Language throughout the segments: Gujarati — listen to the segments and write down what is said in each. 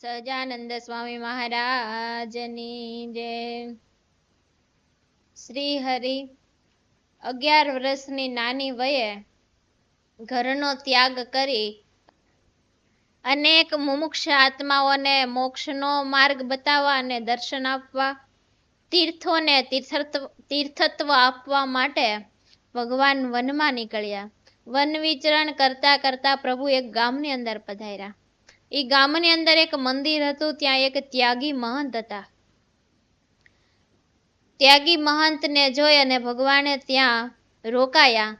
સહજાનંદ સ્વામી મહારાજની જય શ્રી હરિ અગિયાર વર્ષની નાની વયે ઘરનો ત્યાગ કરી અનેક મુમુક્ષ આત્માઓને મોક્ષનો માર્ગ બતાવવા અને દર્શન આપવા, તીર્થોને તીર્થત્વ તીર્થત્વ આપવા માટે ભગવાન વનમાં નીકળ્યા. વન વિચરણ કરતા કરતા પ્રભુ એક ગામની અંદર પધાર્યા. એ ગામની અંદર એક મંદિર હતું, ત્યાં એક ત્યાગી મહંત હતા. ત્યાગી મહંતને જોઈ અને ભગવાને ત્યાં રોકાયા.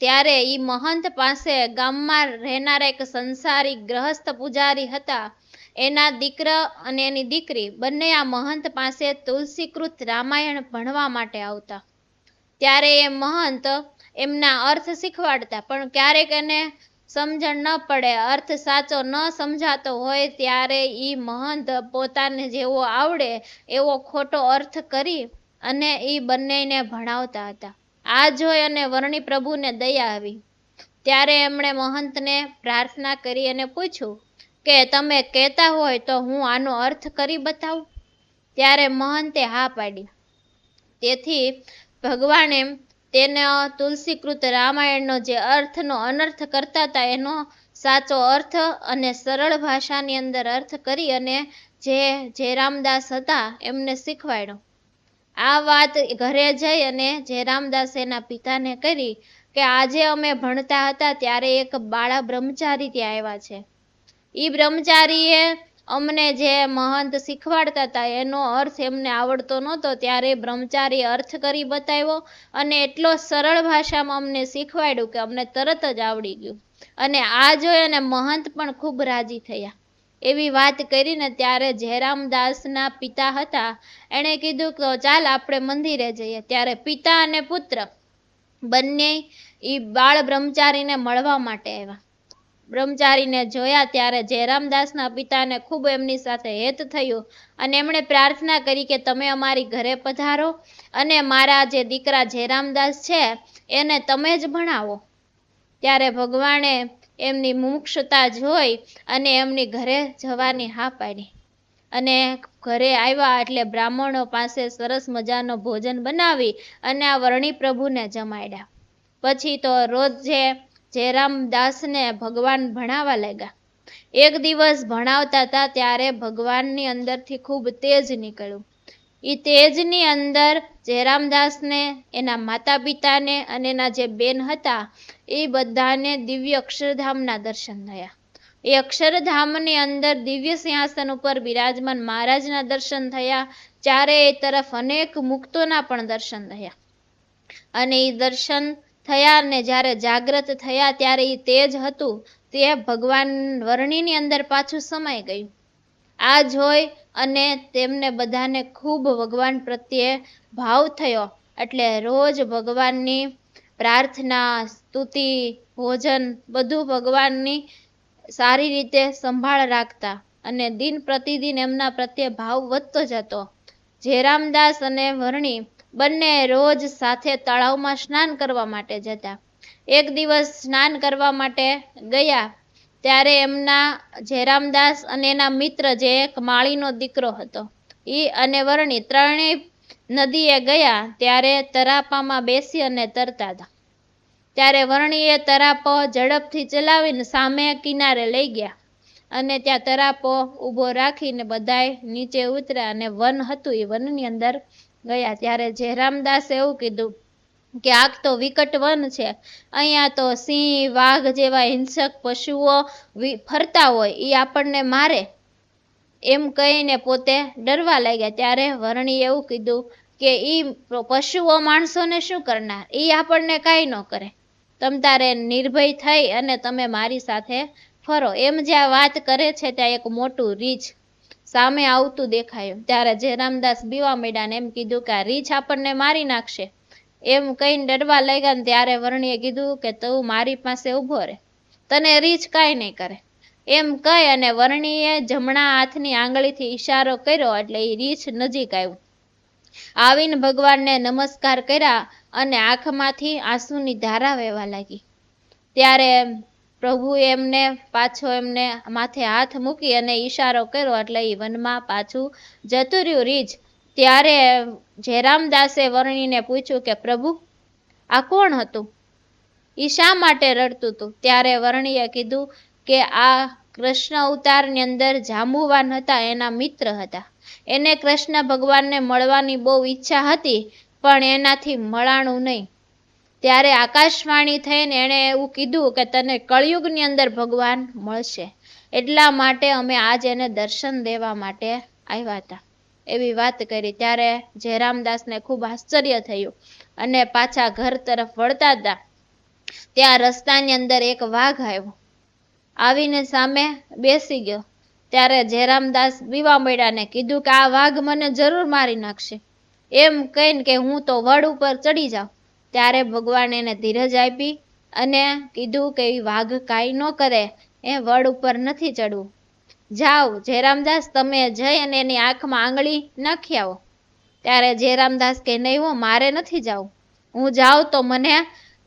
ત્યારે એ મહંત પાસે ગામમાં રહેનારા એક સંસારી ગ્રહસ્થ પૂજારી હતા. એના દીકરા અને એની દીકરી બંને આ મહંત પાસે તુલસીકૃત રામાયણ ભણવા માટે આવતા. ત્યારે એ મહંત એમના અર્થ શીખવાડતા, પણ ક્યારેક એને સમજણ ન પડે, અર્થ સાચો ન સમજાતો હોય ત્યારે એ મહંત પોતાને જેવો આવડે એવો ખોટો અર્થ કરી અને એ બંનેને ભણાવતા હતા. આ જોઈ અને વર્ણિ પ્રભુને દયા આવી. ત્યારે એમણે મહંતને પ્રાર્થના કરી અને પૂછ્યું કે, તમે કહેતા હોય તો હું આનો અર્થ કરી બતાવું? ત્યારે મહંતે હા પાડી. તેથી ભગવાને તેને તુલસીકૃત રામાયણનો જે અર્થનો અનર્થ કરતા હતા, એનો સાચો અર્થ અને સરળ ભાષાની અંદર અર્થ કરી અને જે જયરામદાસ હતા, એમને શીખવાડ્યો. આ વાત ઘરે જઈ અને જયરામદાસ એના પિતાને કરી કે આજે અમે ભણતા હતા, ત્યારે એક બાળા બ્રહ્મચારી ત્યાં આવ્યા છે. એ બ્રહ્મચારીએ અમને જે મહંત શીખવાડતા હતા, એનો અર્થ એમને આવડતો નહોતો. ત્યારે બ્રહ્મચારી અર્થ કરી બતાવ્યો અને એટલો સરળ ભાષામાં અમને શીખવાડ્યું કે અમને તરત જ આવડી ગયું. અને આ જોઈ અને મહંત પણ ખૂબ રાજી થયા. એવી વાત કરીને ત્યારે જયરામદાસના પિતા હતા. એણે કીધું કે, ચાલ, આપણે મંદિરે જઈએ. ત્યારે પિતા અને પુત્ર બંને એ બાળ બ્રહ્મચારીને મળવા માટે આવ્યા. બ્રહ્મચારીને જોયા ત્યારે જયરામદાસના પિતાને ખૂબ એમની સાથે હેત થયું અને એમણે પ્રાર્થના કરી કે તમે અમારી ઘરે પધારો અને મારા જે દીકરા જયરામદાસ છે, એને તમે જ ભણાવો. ત્યારે ભગવાને એમની મુમુક્ષતા જોઈ અને એમની ઘરે જવાની હા પાડી. અને ઘરે આવ્યા એટલે બ્રાહ્મણો પાસે સરસ મજાનો ભોજન બનાવી અને આ વર્ણિ પ્રભુને જમાડ્યા. પછી તો રોજ જે જયરામદાસને ભગવાન ભણાવવા લાગ્યા. એક દિવસ ભણાવતા હતા ત્યારે ભગવાનની અંદરથી ખૂબ તેજ નીકળ્યું. એ તેજની અંદર જયરામદાસને, એના માતા પિતાને અને એના જે બેન હતા એ બધાને દિવ્ય અક્ષરધામના દર્શન થયા. એ અક્ષરધામની અંદર દિવ્ય સિંહાસન ઉપર બિરાજમાન મહારાજના દર્શન થયા. ચારે તરફ અનેક મુક્તોના પણ દર્શન થયા. અને એ દર્શન થયા ને જ્યારે જાગ્રત થયા ત્યારે એ તેજ હતું, તે ભગવાન વર્ણિની અંદર પાછું સમાઈ ગયું. આ જોઈ અને તેમને બધાને ખૂબ ભગવાન પ્રત્યે ભાવ થયો. એટલે રોજ ભગવાનની પ્રાર્થના, સ્તુતિ, ભોજન બધું ભગવાનની સારી રીતે સંભાળ રાખતા અને દિન પ્રતિદિન એમના પ્રત્યે ભાવ વધતો જતો. જયરામદાસ અને વર્ણિ બંને રોજ સાથે તળાવમાં સ્નાન કરવા માટે જતા. એક દિવસ સ્નાન કરવા માટે ગયા ત્યારે એમના જયરામદાસ અને એના મિત્ર જે એક માળીનો દીકરો હતો, ઈ અને વરણી ત્રણેય નદીએ ગયા ત્યારે તરાપામાં બેસી અને તરતા હતા. ત્યારે વરણીએ તરાપો ઝડપથી ચલાવીને સામે કિનારે લઈ ગયા અને ત્યાં તરાપો ઊભો રાખીને બધાય નીચે ઉતર્યા અને વન હતું એ વનની અંદર ગયા ત્યારે જયરામદાસે એવું કીધું કે આગ તો વિકટ વન છે. અહીંયા તો સિંહ, વાઘ જેવા હિંસક પશુઓ ફરતા હોય એ આપણને મારે. એમ કહીને પોતે ડરવા લાગ્યા. ત્યારે વરણીએ એવું કીધું કે એ પશુઓ માણસોને શું કરનાર? એ આપણને કાંઈ ન કરે. તમ તારે નિર્ભય થઈ અને તમે મારી સાથે ફરો. એમ જ્યાં વાત કરે છે ત્યાં એક મોટું રીછ સામે આવતું દેખાયું ત્યારે જયરામદાસ બીવા માંડ્યા ને એમ કીધું કે આ રીછ આપણને મારી નાખશે. એમ કહીને ડરવા લાગ્યા ત્યારે વર્ણીએ કીધું કે તું મારી પાસે ઊભો રહે તને રીછ કાંઈ નહીં કરે. એમ કહી અને વર્ણીએ જમણા હાથની આંગળીથી ઈશારો કર્યો એટલે એ રીછ નજીક આવ્યું. આવીને ભગવાનને નમસ્કાર કર્યા અને આંખમાંથી આંસુની ધારા વહેવા લાગી. ત્યારે પ્રભુએ એમને પાછો એમને માથે હાથ મૂકી અને ઈશારો કર્યો એટલે એ વનમાં પાછું જતું રહ્યું. રીજ ત્યારે જયરામદાસે વર્ણીને પૂછ્યું કે, પ્રભુ, આ કોણ હતું? એ શા માટે રડતું હતું ત્યારે વર્ણીએ કીધું કે, આ કૃષ્ણ અવતારની અંદર જાંબુવાન હતા, એના મિત્ર હતા. એને કૃષ્ણ ભગવાનને મળવાની બહુ ઈચ્છા હતી, પણ એનાથી મળાણું નહીં. ત્યારે આકાશવાણી થઈને એણે એવું કીધું કે તને કળિયુગની અંદર ભગવાન મળશે. એટલા માટે અમે આજ એને દર્શન દેવા માટે આવ્યા હતા. એવી વાત કરી. ત્યારે જયરામદાસને ખૂબ આશ્ચર્ય થયું અને પાછા ઘર તરફ વળતા હતા. ત્યાં રસ્તાની અંદર એક વાઘ આવ્યો. આવીને સામે બેસી ગયો. ત્યારે જયરામદાસ બીવા મળ્યાને કીધું કે આ વાઘ મને જરૂર મારી નાખશે. એમ કહીને કે હું તો વડ ઉપર ચડી જાઉં. ત્યારે ભગવાન એને ધીરજ આપી અને કીધું કે એ વાઘ કાંઈ ન કરે, એ વડ ઉપર નથી ચડવું. જાઓ, જયરામદાસ, તમે જઈ અને એની આંખમાં આંગળી નાખી આવો. ત્યારે જયરામદાસ કે, નહીં હો, મારે નથી જવું. હું જાઉં તો મને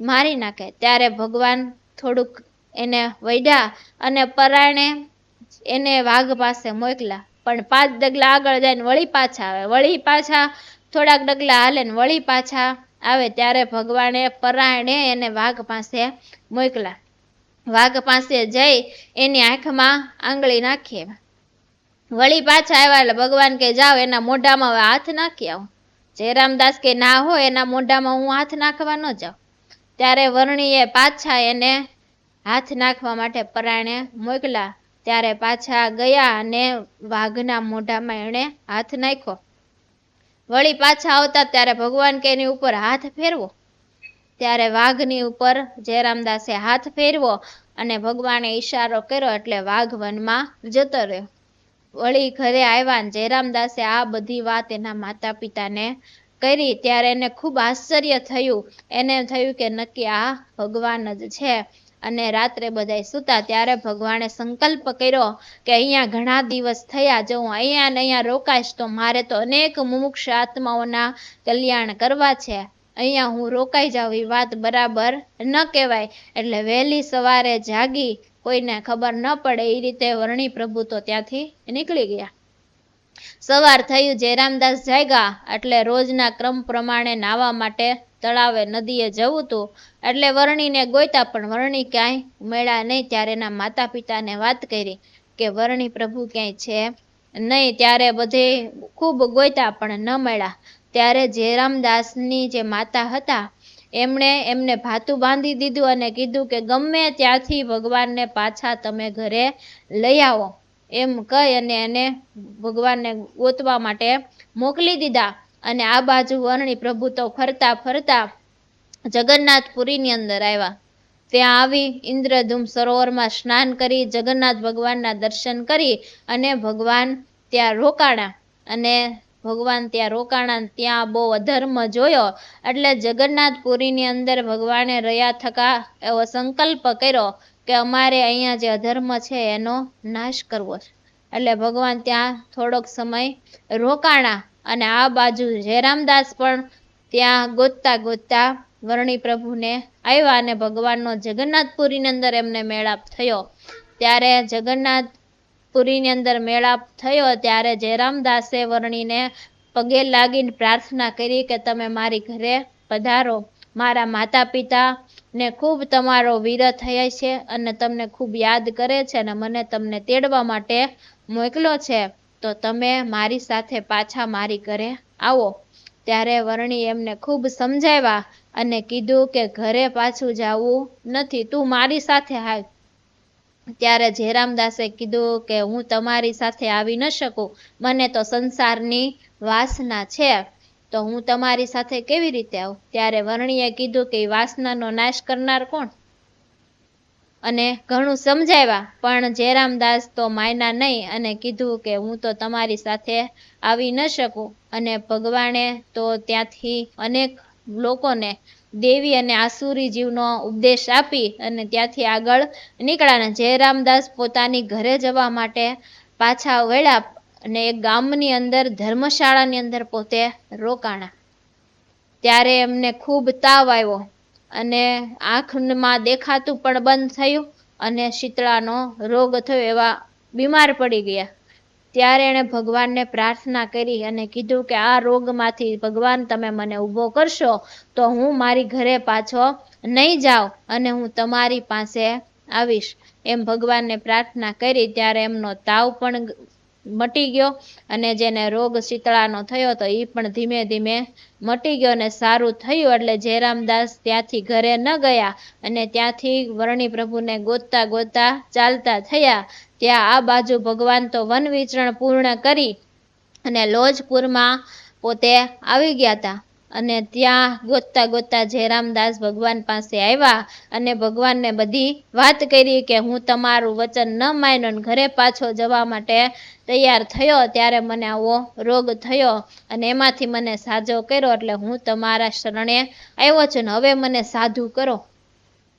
મારી નાખે. ત્યારે ભગવાન થોડુંક એને વૈડ્યા અને પરાણે એને વાઘ પાસે મોકલા પણ પાંચ ડગલા આગળ જઈને વળી પાછા આવે. વળી પાછા થોડાક ડગલા હાલે ને વળી પાછા આવે ત્યારે ભગવાને પરાયણે એને વાઘ પાસે મોકલા. વાઘ પાસે જઈ એની આંખમાં આંગળી નાખી. વળી પાછા આવ્યા એટલે ભગવાન કે, જાઓ, એના મોઢામાં હવે હાથ નાખી આવો. જયરામદાસ કે ના હોય એના મોઢામાં હું હાથ નાખવા ન જાઉં. ત્યારે વર્ણીએ પાછા એને હાથ નાખવા માટે પરાણે મોકલા. ત્યારે પાછા ગયા અને વાઘના મોઢામાં એણે હાથ નાખ્યો. વળી પાછા આવતા ત્યારે ભગવાન કે એની ઉપર હાથ ફેરવો. ત્યારે વાઘની ઉપર જયરામદાસે હાથ ફેરવો અને ભગવાને ઈશારો કર્યો એટલે વાઘ વનમાં જતો રહ્યો. વળી ઘરે આવ્યા જયરામદાસે આ બધી વાત એના માતા પિતાને કરી. ત્યારે એને ખૂબ આશ્ચર્ય થયું. એને થયું કે નક્કી આ ભગવાન જ છે. અને રાત્રે બધાય સૂતા ત્યારે ભગવાને સંકલ્પ કર્યો કે અહીંયા ઘણા દિવસ થયા, જો હું અહીંયા ને અહીંયા રોકાઈશ તો મારે તો અનેક મુમુક્ષ આત્માઓના કલ્યાણ કરવા છે. અહીંયા હું રોકાઈ જાઉં એ વાત બરાબર ન કહેવાય, એટલે વહેલી સવારે જાગી, કોઈને ખબર ન પડે એ રીતે વર્ણી પ્રભુ તો ત્યાંથી નીકળી ગયા. સવાર થયું જયરામદાસ જાગ્યા એટલે રોજના ક્રમ પ્રમાણે નાવા માટે તળાવે નદીએ જવું હતું એટલે વરણીને ગોયતા પણ વરણી ક્યાંય મળ્યા નહીં. ત્યારે એના માતા પિતાને વાત કરી કે વરણી પ્રભુ ક્યાંય છે નહીં. ત્યારે બધે ખૂબ ગોયતા પણ ન મળ્યા. ત્યારે જયરામદાસની જે માતા હતા, એમણે એમને ભાતું બાંધી દીધું અને કીધું કે ગમે ત્યાંથી ભગવાનને પાછા તમે ઘરે લઈ આવો. એમ કહી અને એને ભગવાનને ગોતવા માટે મોકલી દીધા. અને આ બાજુ વર્ણી પ્રભુ તો ફરતા ફરતા જગન્નાથપુરીની અંદર આવ્યા. ત્યાં આવી ઇન્દ્રધૂમ સરોવરમાં સ્નાન કરી જગન્નાથ ભગવાનના દર્શન કરી અને ભગવાન ત્યાં રોકાણા. અને ભગવાન ત્યાં રોકાણા ત્યાં બહુ અધર્મ જોયો. એટલે જગન્નાથપુરીની અંદર ભગવાને રહ્યા થકા એવો સંકલ્પ કર્યો. કે અમારે અહીંયા જે અધર્મ છે એનો નાશ કરવો છે. એટલે ભગવાન ત્યાં થોડોક સમય રોકાણા અને આ બાજુ જયરામદાસ પણ ત્યાં ગોતતા ગોતતા વર્ણી પ્રભુને આવ્યા અને ભગવાનનો જગન્નાથપુરીની અંદર એમને મેળાપ થયો. ત્યારે જગન્નાથપુરીની અંદર મેળાપ થયો ત્યારે જયરામદાસે વર્ણીને પગે લાગીને પ્રાર્થના કરી કે તમે મારી ઘરે પધારો. મારા માતા પિતા ને ખૂબ તમારો વીર થયા છે અને તમને ખૂબ યાદ કરે છે અને મને તમને તેડવા માટે મોકલો છે. તો તમે મારી સાથે પાછા મારી ઘરે આવો. ત્યારે વર્ણી એમને ખૂબ સમજાવ્યા અને કીધું કે ઘરે પાછું જવું નથી, તું મારી સાથે આવ ત્યારે જયરામદાસે કીધું કે હું તમારી સાથે આવી ન શકું. મને તો સંસારની વાસના છે. તો હું તમારી સાથે કેવી રીતે આવું? ત્યારે વર્ણીએ કીધું કે વાસનાનો નાશ કરનાર કોણ? અને ઘણું સમજાવ્યા, પણ જયરામદાસ તો માયના નહીં અને કીધું કે હું તો તમારી સાથે આવી ન શકું અને ભગવાને તો ત્યાંથી અનેક લોકોને દેવી અને આસુરી જીવનો ઉપદેશ આપી અને ત્યાંથી આગળ નીકળ્યા જયરામદાસ પોતાની ઘરે જવા માટે પાછા વળ્યા અને એ ગામની અંદર, ધર્મશાળાની અંદર પોતે રોકાણા. ત્યારે એમને ખૂબ તાવ આવ્યો અને આંખમાં દેખાતું પણ બંધ થયું અને શીતળાનો રોગ થયો એવા બીમાર પડી ગયા. ત્યારે એણે ભગવાનને પ્રાર્થના કરી અને કીધું કે આ રોગમાંથી ભગવાન તમે મને ઊભો કરશો તો હું મારી ઘરે પાછો નહીં જાઉં અને હું તમારી પાસે આવીશ. એમ ભગવાનને પ્રાર્થના કરી, ત્યારે એમનો તાવ પણ મટી ગયો અને જેને રોગ શીતળાનો થયો તો એ પણ ધીમે ધીમે મટી ગયો અને સારું થયું એટલે જયરામદાસ ત્યાંથી ઘરે ન ગયા અને ત્યાંથી વર્ણી પ્રભુને ગોતતા ગોતતા ચાલતા થયા. ત્યાં આ બાજુ ભગવાન તો વન વિચરણ પૂર્ણ કરી અને લોજપુરમાં પોતે આવી ગયા હતા. અને ત્યાં ગોતતા ગોતતા જયરામદાસ ભગવાન પાસે આવ્યા અને ભગવાનને બધી વાત કરી કે હું તમારું વચન ન માન્યો ને ઘરે પાછો જવા માટે તૈયાર થયો ત્યારે મને આવો રોગ થયો અને એમાંથી મને સાજો કર્યો એટલે હું તમારા શરણે આવ્યો છું ને હવે મને સાધુ કરો.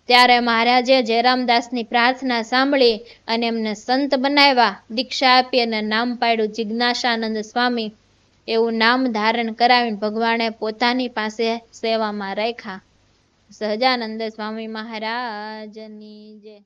ત્યારે મહારાજે જયરામદાસની પ્રાર્થના સાંભળી અને એમને સંત બનાવ્યા, દીક્ષા આપી અને નામ પાડ્યું, જિજ્ઞાસાનંદ સ્વામી એવું નામ ધારણ કરાવીને ભગવાને પોતાની પાસે સેવામાં રાખ્યા. સહજાનંદ સ્વામી મહારાજની જય